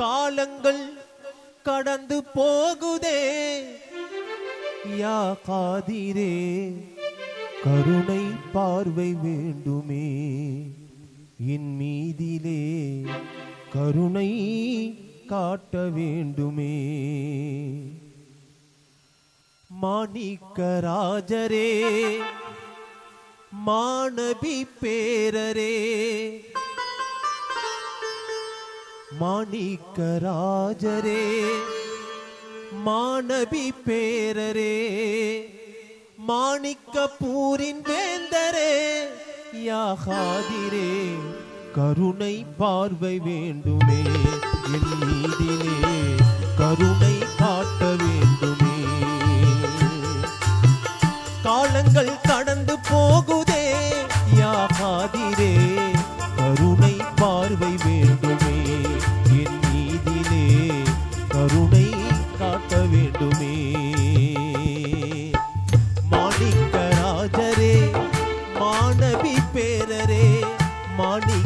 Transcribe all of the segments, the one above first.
காலங்கள் கடந்து போகுதே. யா காதிரே கருணை பார்வை வேண்டுமே. என் மீதிலே கருணை காட்ட வேண்டுமே. மாணிக்கராஜரே மாணவி பேரரே மாணிக்கராஜரே மாணவி பேரரே மாணிக்கப்பூரின் வேந்தரே யாகாதிரே கருணை பார்வை வேண்டுமே என் மீதிலே கருணை காட்ட வேண்டுமே. காலங்கள் கடந்து போகுது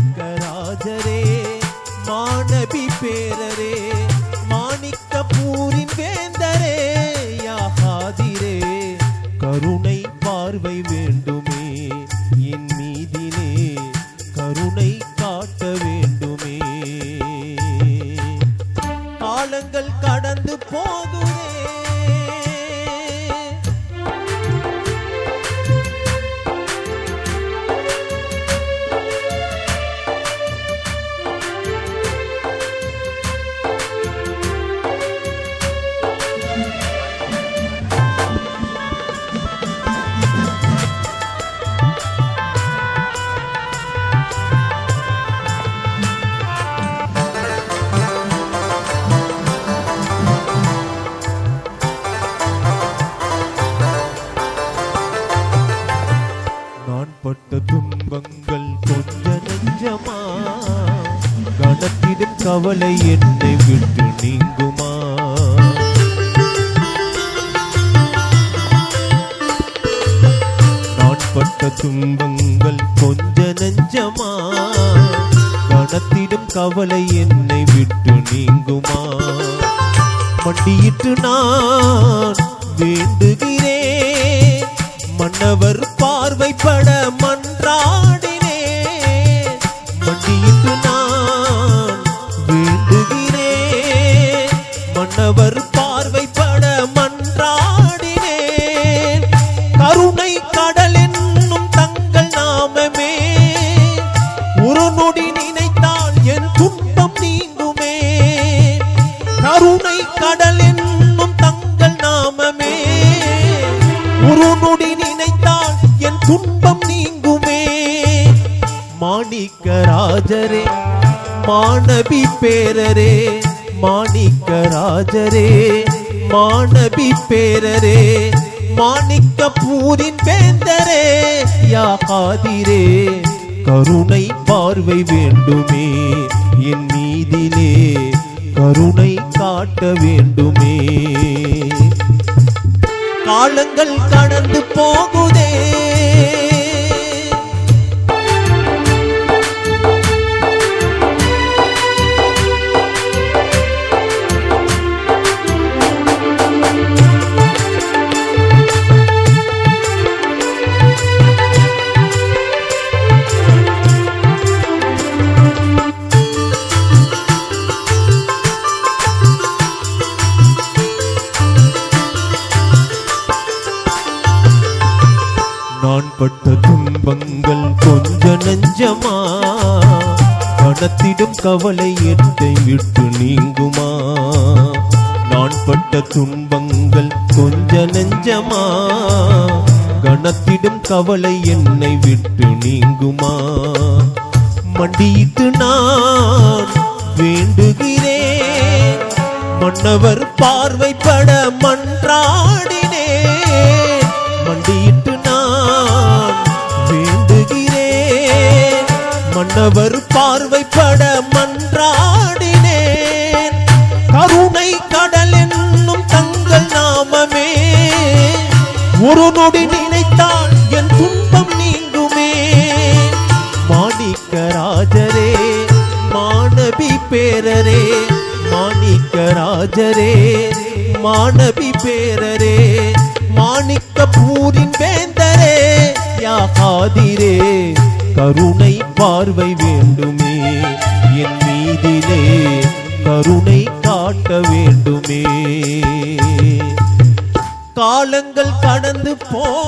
மாணிக்கராஜரே மாணவி பேரரே மாணிக்கப்பூரின் வேந்தரே யாகாதிரே கருணை பார்வை வேண்டுமே என் மீதிலே கருணை காட்ட வேண்டுமே. காலங்கள் கடந்து போதுமே கவலை என்னை விட்டு நீங்குமா? நான் பட்ட துன்பங்கள் கொஞ்ச நெஞ்சமா? கணத்திடும் கவலை என்னை விட்டு நீங்குமா? மண்டியிட்டு நான் வேண்டுகிறேன். மன்னவர் ஒரு நொடி நினைத்தால் என் துன்பம் நீங்குமே. மாணிக்க ராஜரே மாணவி பேரரே மாணிக்க ராஜரே மாணவி பேரரே மாணிக்க பூரின் வேந்தரே யா காதிரே கருணை பார்வை வேண்டுமே. என் மீதிலே கருணை காட்ட வேண்டுமே. காலங்கள் கடந்து போகுதே. நான் பட்ட துன்பங்கள் கொஞ்ச நெஞ்சமா? கணத்திடும் கவலை என்னை விட்டு நீங்குமா? நான் பட்ட துன்பங்கள் கொஞ்ச நெஞ்சமா? கணத்திடும் கவலை என்னை விட்டு நீங்குமா? மண்டியிட்டு நான் வேண்டுகிறேன். மன்னவர் பார்வைப்பட மன்றாடி மன்னவர் பார்வைப்பட மன்றாடினேன். கருணை கடல் என்னும் தங்கள் நாமமே. ஒரு நொடி நினைத்தால் என் துன்பம் நீங்குமே. மாணிக்கராஜரே மாணவி பேரரே மாணிக்க ராஜரே மாணவி பேரரே மாணிக்க பூரின் வேந்தரே யா காதிரே கருணை பார்வை வேண்டுமே. என் மீதிலே கருணை காட்ட வேண்டுமே. காலங்கள் கடந்து போ